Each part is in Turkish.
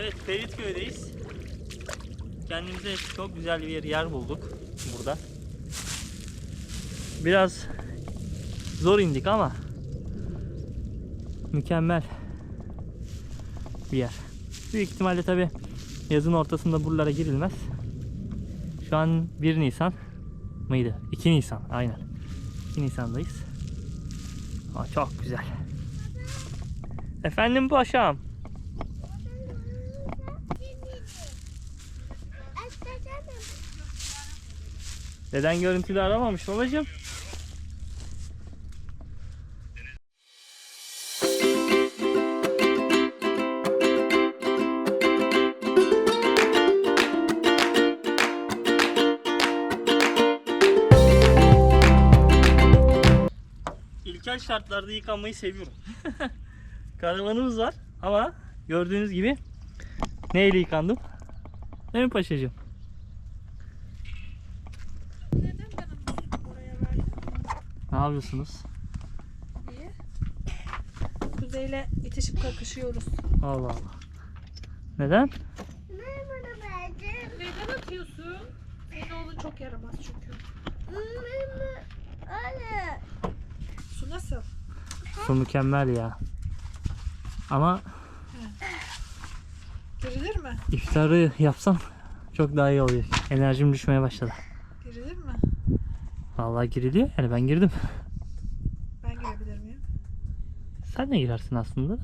Evet Feritköy'deyiz. Kendimize çok güzel bir yer bulduk burada. Biraz zor indik ama mükemmel bir yer. Büyük ihtimalle tabi yazın ortasında buralara girilmez. Şu an 1 Nisan mıydı? 2 Nisan aynen. 2 Nisan'dayız. Ama çok güzel. Efendim paşam. Neden görüntülü aramamış babacığım? İlkel şartlarda yıkanmayı seviyorum. Karavanımız var ama gördüğünüz gibi neyle yıkandım? Değil mi paşacığım? Neden bana oraya verdin? Ne yapıyorsunuz? Niye? Kuzeyle itişip kakışıyoruz. Allah Allah. Neden? Neden atıyorsun? Senin oğlun çok yaramaz çünkü. Su nasıl? Su mükemmel ya. Ama Girilir mi? iftarı yapsam çok daha iyi oluyor. Enerjim düşmeye başladı. Vallahi giriliyor yani ben girdim. Ben girebilir miyim? Sen de girersin aslında. da.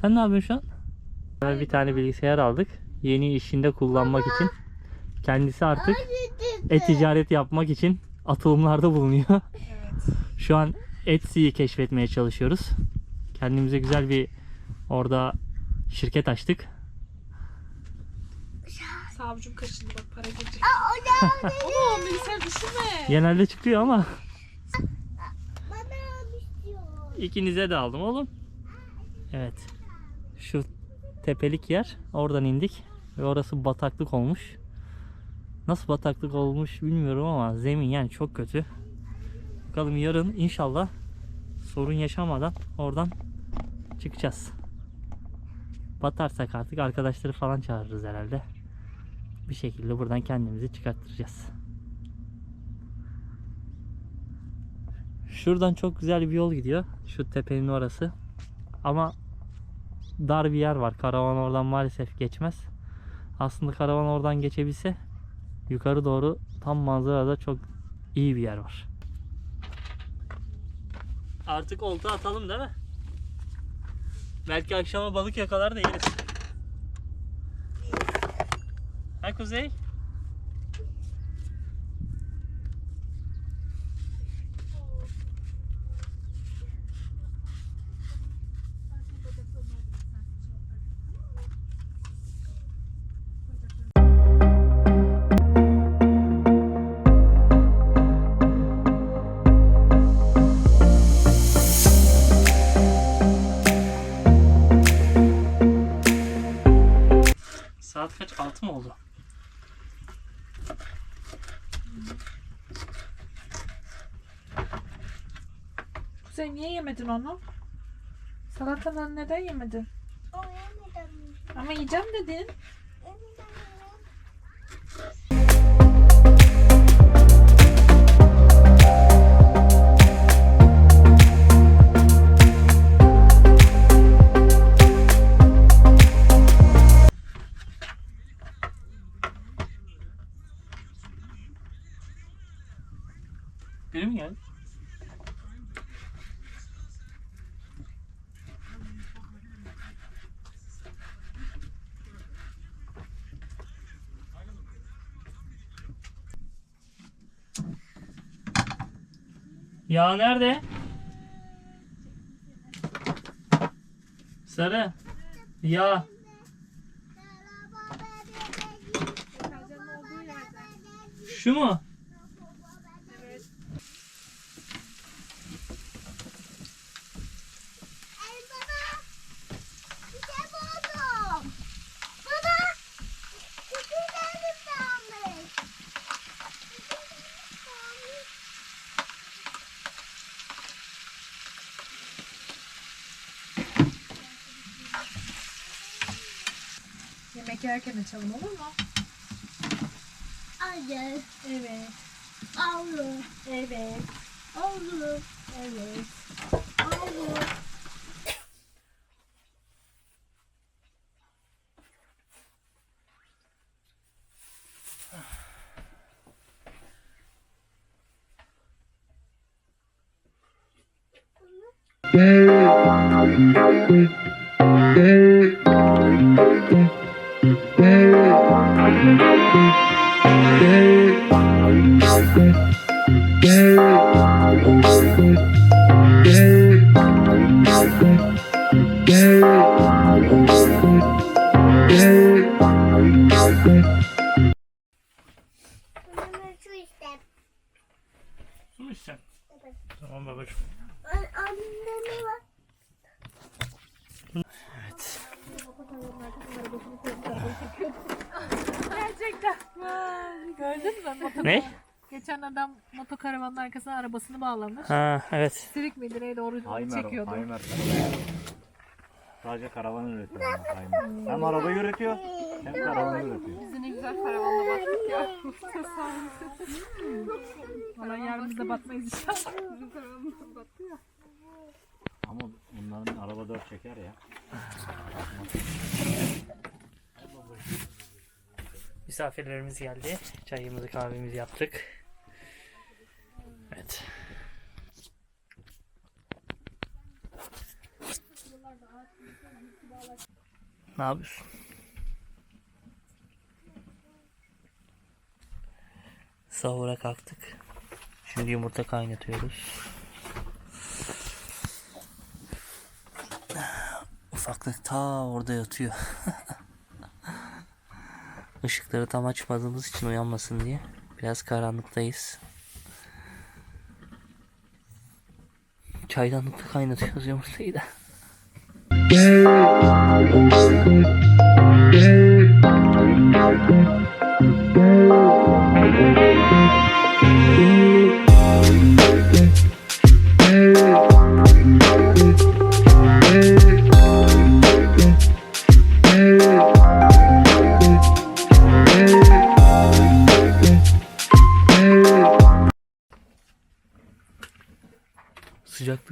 Sen ne yapıyorsun şu an? Ben bir tane bilgisayar aldık. Yeni işinde kullanmak için. Kendisi artık e-ticaret yapmak için atılımlarda bulunuyor. Evet. Şu an Etsy'yi keşfetmeye çalışıyoruz. Kendimize güzel bir orada şirket açtık. Savcım kaşındı bak para girecek. Oğlum bilgisayar düşürme. Genelde çıkıyor ama ikinize de aldım oğlum. Evet. Şu tepelik yer. Oradan indik. Ve orası bataklık olmuş. Nasıl bataklık olmuş bilmiyorum ama zemin yani çok kötü. Bakalım yarın inşallah sorun yaşamadan oradan çıkacağız. Batarsak artık arkadaşları falan çağırırız herhalde. Bir şekilde buradan kendimizi çıkarttıracağız. Şuradan çok güzel bir yol gidiyor. Şu tepenin orası. Ama dar bir yer var. Karavan oradan maalesef geçmez. Aslında karavan oradan geçebilse yukarı doğru tam manzarada çok iyi bir yer var. Artık olta atalım değil mi? Belki akşama balık yakalar da yeriz. Ha Kuzey? Saat kaç? 6 mı oldu? Kuzey niye yemedin onu? Salatadan neden yemedin? Ama yiyeceğim dedin. Ya nerede? Sarı. Ya. Şu mu? Çekerken açalım olur mu? Hayır. Evet. Alır. Evet. Alır. Evet. Alır. Anneme Tamam babacığım. An- Anneme bak. Evet. Gerçekten. Vay, Gördün mü? Motor... Ne? Geçen adam motokaravanın arkasına arabasını bağlamış. Ha evet. Silik Medine'ye doğru onu çekiyordu. Sadece karavan üretiyor ama Haymer. Hem araba üretiyor hem karavan üretiyor. Bizi ne güzel karavanla battık ya. Valla yarın biz de batmayız inşallah. Bizim karavanımız battı ya. Ama bunların araba dört çeker ya. Misafirlerimiz geldi. Çayımızı kahvemizi yaptık. Evet. Ne yapıyorsun? Sahura kalktık. Şimdi yumurta kaynatıyoruz. Ufaklık ta orada yatıyor. Işıkları tam açmadığımız için uyanmasın diye. Biraz karanlıktayız. Çaydanlıkta kaynatıyoruz yumurtayı da. Sıcaklık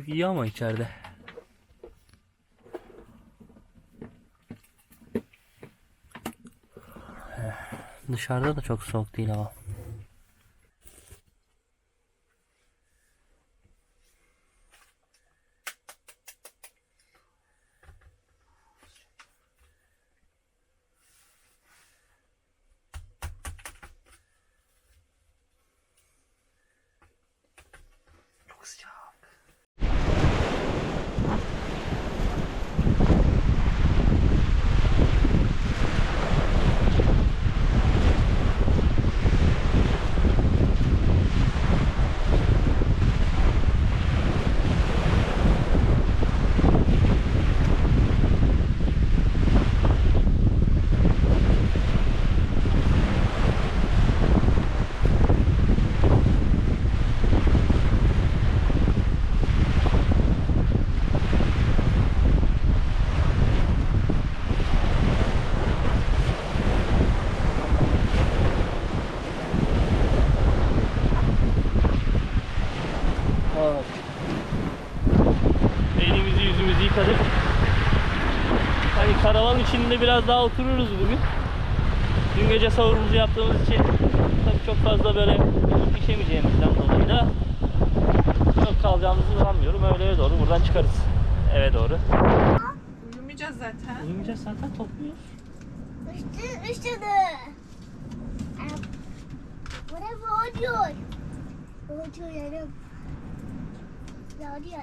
iyi ama içeride. Dışarıda da çok soğuk değil hava. Çok sıcak. Evet. Elimizi yüzümüzü yıkadık. Hani karavan içinde biraz daha otururuz bugün. Dün gece sahurumuzu yaptığımız için tabii çok fazla böyle pişemeyeceğimizden dolayı da çok kalacağımızı sanmıyorum. Öğleye doğru buradan çıkarız. Eve doğru. Uyumayacağız zaten. Uyumayacağız zaten topluyoruz. Üstü üstüne. Buraya oluyor. Oluyor yarım. Oluyor.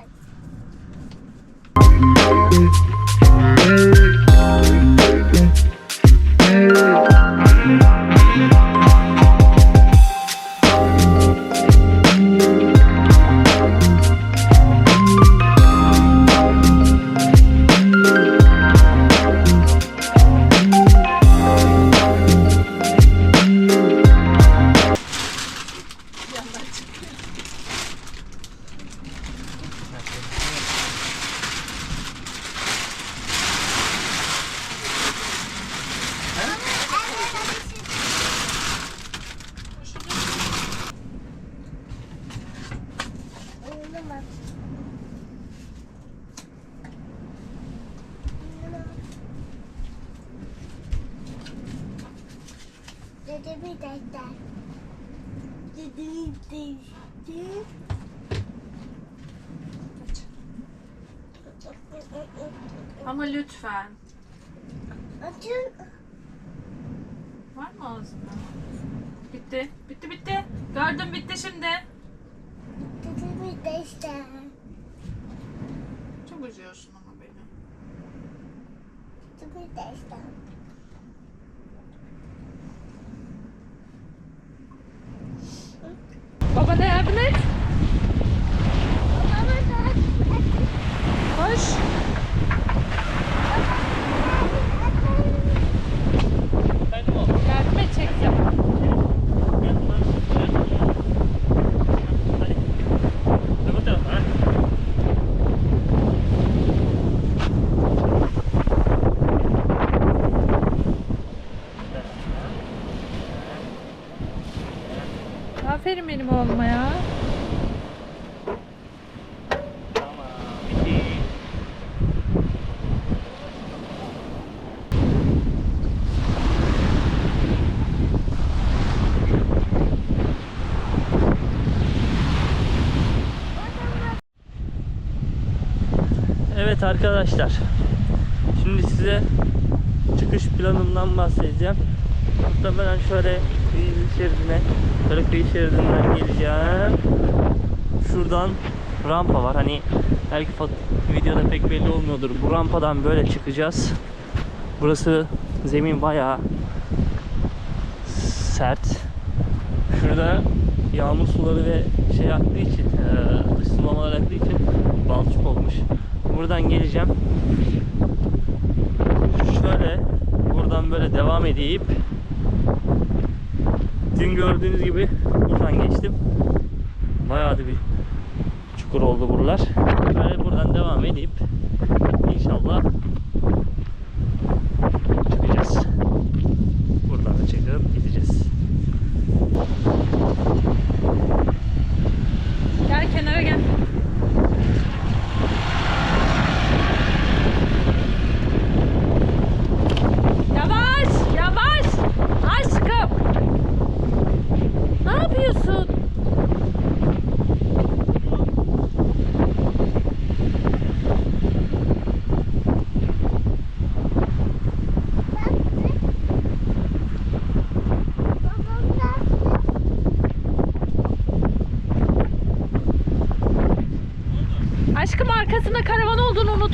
Ama lütfen. Açın. Var mı ağzında? Bitti. Bitti bitti. Gördüm bitti şimdi. Dedemi defter. Çok üzüyorsun ama beni. Dedemi defter. Baba da yardım Aferin benim oğluma ya. Evet arkadaşlar. Şimdi size çıkış planımdan bahsedeceğim. Muhtemelen şöyle şeridine, kıyı şeridinden geleceğim. Şuradan rampa var. Hani belki videoda pek belli olmuyordur. Bu rampadan böyle çıkacağız. Burası zemin bayağı sert. Şurada yağmur suları ve şey aktığı için, eee, dış sulamalar aktığı için balçık olmuş. Buradan geleceğim. Şöyle buradan böyle devam edip dün gördüğünüz gibi buradan geçtim. Bayağı da bir çukur oldu buralar. Böyle buradan devam edip inşallah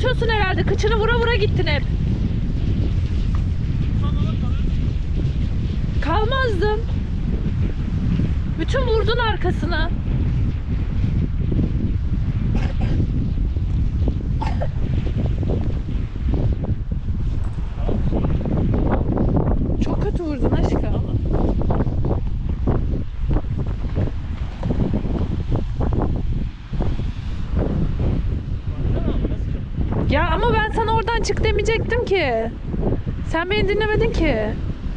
unutuyorsun herhalde. Kıçını vura vura gittin hep. Kalmazdım. Bütün vurdun arkasına. Çok kötü vurdun aşkım. Ya ama çık demeyecektim ki. Sen beni dinlemedin ki.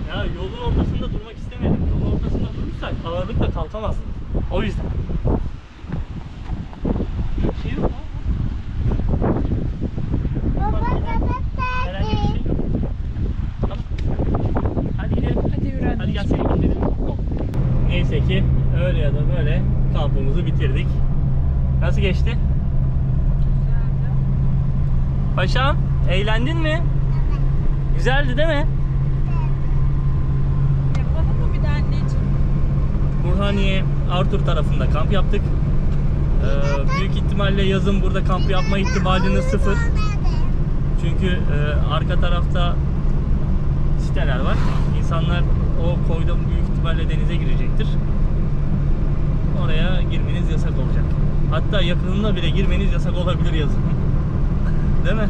Ya yolun ortasında durmak istemedim. Yolun ortasında durursak ağırlıkla kalkamazsın. O yüzden. Bir şey yok ama. Baba da Herhangi bir defter. şey yok. Tamam. Hadi gidelim. Hadi yürü Hadi anneciğim. gel seni gidelim. Neyse ki öyle ya da böyle kampımızı bitirdik. Nasıl geçti? Paşam eğlendin mi? Güzeldi değil mi? Yapalım mı bir de anneciğim? Burhaniye, Artur tarafında kamp yaptık. Ee, büyük ihtimalle yazın burada kamp yapma ihtimaliniz sıfır. Çünkü e, arka tarafta siteler var. İnsanlar o koyda büyük ihtimalle denize girecektir. Oraya girmeniz yasak olacak. Hatta yakınına bile girmeniz yasak olabilir yazın. Değil mi?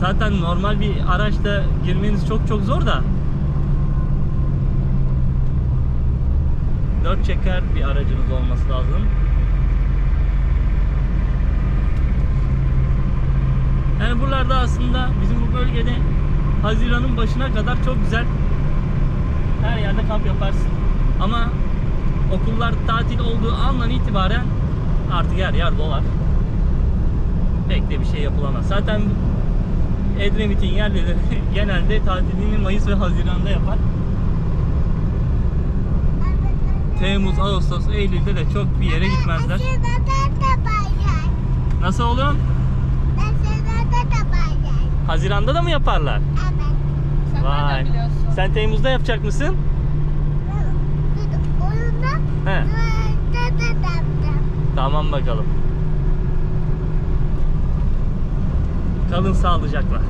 Zaten normal bir araçla girmeniz çok çok zor da. Dört çeker bir aracınız olması lazım. Yani buralarda aslında bizim bu bölgede Haziran'ın başına kadar çok güzel her yerde kamp yaparsın. Ama okullar tatil olduğu andan itibaren artık her yer dolar. Pek de bir şey yapılamaz. Zaten Edremit'in yerlileri genelde tatilini Mayıs ve Haziran'da yapar. Temmuz, Ağustos, Eylül'de de çok bir yere gitmezler. Nasıl oğlum? Haziran'da da mı yaparlar? Evet. Sen Vay. Sen Temmuz'da yapacak mısın? Oyunda He. Tamam bakalım. Kalın sağlıcakla.